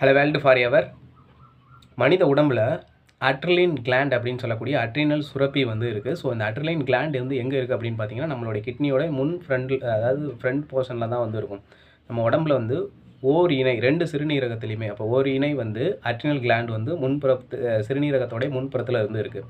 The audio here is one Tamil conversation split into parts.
ஹலோ வேல்டு ஃபார் எவர் மனித உடம்புல அட்ரலின் கிளாண்ட் அப்படின்னு சொல்லக்கூடிய அட்ரினல் சுரப்பி வந்து இருக்குது ஸோ இந்த அட்ரலின் கிளாண்ட் வந்து எங்கே இருக்குது அப்படின்னு பார்த்தீங்கன்னா நம்மளுடைய கிட்னியோட முன் ஃப்ரண்ட் அதாவது ஃப்ரண்ட் போர்ஷனில் தான் வந்து இருக்கும். நம்ம உடம்புல வந்து ஓர் இணை ரெண்டு சிறுநீரகத்துலையுமே அப்போ ஓர் இணை வந்து அட்ரினல் கிளாண்ட் வந்து முன்புறத்து சிறுநீரகத்தோடைய முன்புறத்தில் இருந்து இருக்குது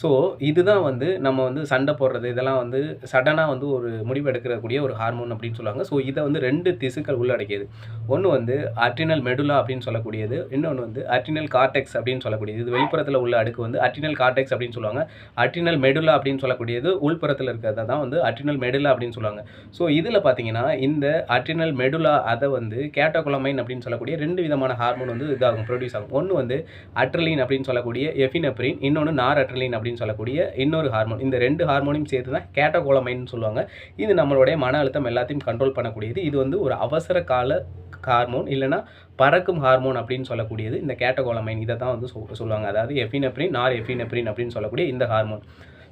ஸோ இதுதான் வந்து நம்ம வந்து சண்டை போடுறது. இதெல்லாம் வந்து சடனாக வந்து ஒரு முடிவு எடுக்கக்கூடிய ஒரு ஹார்மோன் அப்படின்னு சொல்லுவாங்க. ஸோ இதை வந்து ரெண்டு திசுக்கள் உள்ளடக்கியது. ஒன்று வந்து அட்ரினல் மெடுலா அப்படின்னு சொல்லக்கூடியது. இன்னொன்று வந்து அட்ரினல் கார்டெக்ஸ் அப்படின்னு சொல்லக்கூடியது. இது வெளிப்புறத்தில் உள்ள அடுக்கு வந்து அட்ரினல் கார்டெக்ஸ் அப்படின்னு சொல்லுவாங்க. அட்ரினல் மெடுலா அப்படின்னு சொல்லக்கூடியது உள்புறத்தில் இருக்கிறத தான் வந்து அட்ரினல் மெடுலா அப்படின்னு சொல்லுவாங்க. ஸோ இதில் பார்த்தீங்கன்னா இந்த அட்ரினல் மெடுலா அதை வந்து கேட்டோகுலமைன் அப்படின்னு சொல்லக்கூடிய ரெண்டு விதமான ஹார்மோன் வந்து இதாகும் ப்ரொடியூஸ் ஆகும். ஒன்று வந்து அட்ரலின் அப்படின்னு சொல்லக்கூடிய எஃபினப்ரின் இன்னொன்று நார் அட்ரலின் அப்படின்னு சொல்லக்கூடிய இன்னொரு ஹார்மோன் இந்த ரெண்டு ஹார்மோனையும் சேர்த்து தான் கேட்டகோலமைன்னு சொல்லுவாங்க. இது நம்மளுடைய மன அழுத்தம் எல்லாத்தையும் கண்ட்ரோல் பண்ணக்கூடியது. இது வந்து ஒரு அவசர கால ஹார்மோன் இல்லைன்னா பறக்கும் ஹார்மோன் அப்படின்னு சொல்லக்கூடியது. இந்த கேட்டகோலமைன் இதை தான் வந்து சொல் சொல்லுவாங்க. அதாவது எஃபினப்ரின் நார் எஃபினப்ரின் அப்படின்னு சொல்லக்கூடிய இந்த ஹார்மோன்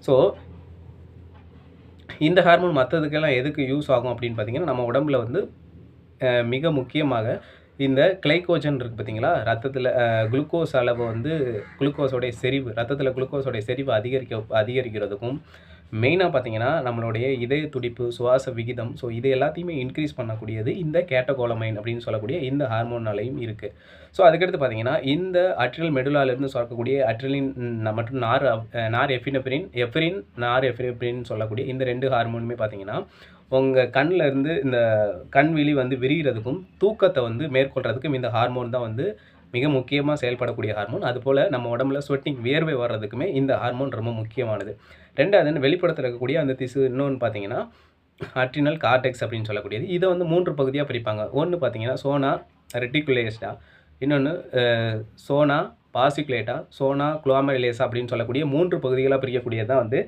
ஸோ இந்த ஹார்மோன் மற்றதுக்கெல்லாம் எதுக்கு யூஸ் ஆகும் அப்படின்னு பார்த்தீங்கன்னா நம்ம உடம்புல வந்து மிக முக்கியமாக இந்த கிளைக்கோஜன் இருக்குது பார்த்தீங்களா? ரத்தத்தில் குளுக்கோஸ் அளவு வந்து குளுக்கோஸோடைய செறிவு ரத்தத்தில் குளுக்கோஸோடைய செறிவு அதிகரிக்க அதிகரிக்கிறதுக்கும் மெயினாக பார்த்தீங்கன்னா நம்மளுடைய இதய துடிப்பு சுவாச விகிதம் ஸோ இது எல்லாத்தையுமே இன்க்ரீஸ் பண்ணக்கூடியது இந்த கேட்டகோலமைன் அப்படின்னு சொல்லக்கூடிய இந்த ஹார்மோனாலையும் இருக்குது ஸோ அதுக்கடுத்து பார்த்தீங்கன்னா இந்த அட்ரினல் மெடுலாலிருந்து சுரக்கக்கூடிய அட்ரிலின் மற்றும் நார் நார் எஃபினபிரின் எஃப்ரின் நார் எஃபினெப்ரின் சொல்லக்கூடிய இந்த ரெண்டு ஹார்மோனுமே பார்த்தீங்கன்னா உங்கள் கண்ணில் இருந்து இந்த கண் விழி வந்து விரிகிறதுக்கும் தூக்கத்தை வந்து மேற்கொள்கிறதுக்கும் இந்த ஹார்மோன் தான் வந்து மிக முக்கியமாக செயல்படக்கூடிய ஹார்மோன் அதுபோல் நம்ம உடம்புல ஸ்வெட்டிங் வியர்வை வர்றதுக்குமே இந்த ஹார்மோன் ரொம்ப முக்கியமானது. ரெண்டாவது வெளிப்படத்தில் இருக்கக்கூடிய அந்த திசு இன்னொன்று பார்த்தீங்கன்னா அட்ரினல் கார்டெக்ஸ் அப்படின்னு சொல்லக்கூடியது. இதை வந்து மூன்று பகுதியாக பிரிப்பாங்க. ஒன்று பார்த்தீங்கன்னா சோனா ரெட்டிகுலேஸ்டா இன்னொன்று சோனா பாசிகுலேட்டா சோனா குளோமரிலேசா அப்படின்னு சொல்லக்கூடிய மூன்று பகுதிகளாக பிரிக்கக்கூடியது தான் வந்து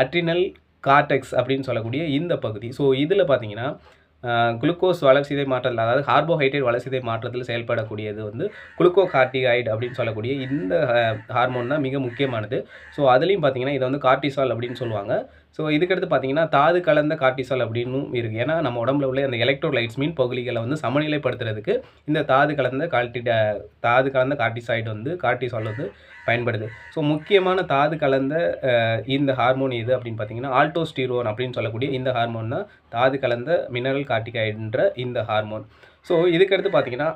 அட்ரினல் கார்டெக்ஸ் அப்படின்னு சொல்லக்கூடிய இந்த பகுதி. ஸோ இதில் பார்த்தீங்கன்னா குளுக்கோஸ் வளர்சிதை மாற்றத்தில் அதாவது கார்போஹைட்ரேட் வளர்சிதை மாற்றத்தில் செயல்படக்கூடியது வந்து குளுக்கோ கார்டிகாய்டு அப்படின்னு சொல்லக்கூடிய இந்த ஹார்மோன் தான் மிக முக்கியமானது. ஸோ அதுலேயும் பார்த்தீங்கன்னா இதை வந்து கார்டிசால் அப்படின்னு சொல்லுவாங்க. ஸோ இதுக்கடுத்து பார்த்தீங்கன்னா தாது கலந்த கார்டிசால் அப்படின்னும் இருக்குது ஏன்னா நம்ம உடம்புல உள்ள அந்த எலக்ட்ரோலைட்ஸ் மீன் பகுதிகளை வந்து சமநிலைப்படுத்துறதுக்கு இந்த தாது கலந்த கால்டிட தாது கலந்த கார்டிசாய்டு வந்து கார்டிசால் வந்து பயன்படுது. ஸோ முக்கியமான தாது கலந்த இந்த ஹார்மோன் எது அப்படின்னு பார்த்தீங்கன்னா ஆல்டோஸ்டீரோன் அப்படின்னு சொல்லக்கூடிய இந்த ஹார்மோன் தான் தாது கலந்த மினரல் கார்டிகாய்டுன்ற இந்த ஹார்மோன். ஸோ இதுக்கடுத்து பார்த்தீங்கன்னா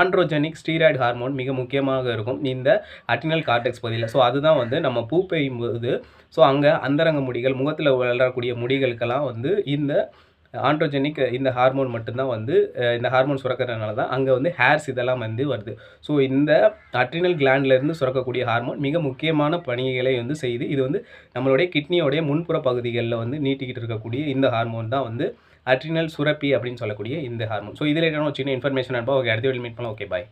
ஆண்ட்ரோஜெனிக் ஸ்டீராய்டு ஹார்மோன் மிக முக்கியமாக இருக்கும் இந்த அட்டினல் கார்டெக்ஸ் பகுதியில். ஸோ அதுதான் வந்து நம்ம பூ பெய்யும் போது ஸோ அங்கே அந்தரங்க முடிகள் முகத்தில் வளரக்கூடிய முடிகளுக்கெல்லாம் வந்து இந்த ஆண்ட்ரோஜெனிக் இந்த ஹார்மோன் மட்டும்தான் வந்து இந்த ஹார்மோன் சுரக்கிறதுனால தான் அங்கே வந்து ஹேர்ஸ் இதெல்லாம் வந்து வருது. ஸோ இந்த அட்ரினல் கிளாண்ட்லேருந்து சுரக்கக்கூடிய ஹார்மோன் மிக முக்கியமான பணிகளை வந்து செய்யுது இது வந்து நம்மளுடைய கிட்னியோடைய முன்புற பகுதிகளில் வந்து நீட்டிக்கிட்டு இருக்கக்கூடிய இந்த ஹார்மோன் தான் வந்து அட்ரினல் சுரப்பி அப்படின்னு சொல்லக்கூடிய இந்த ஹார்மோன் ஸோ இதில் என்ன சின்ன இன்ஃபர்மேஷன் அனுப்பா ஓகே அடுத்த வீடியோ மீட் பண்ணலாம். Okay bye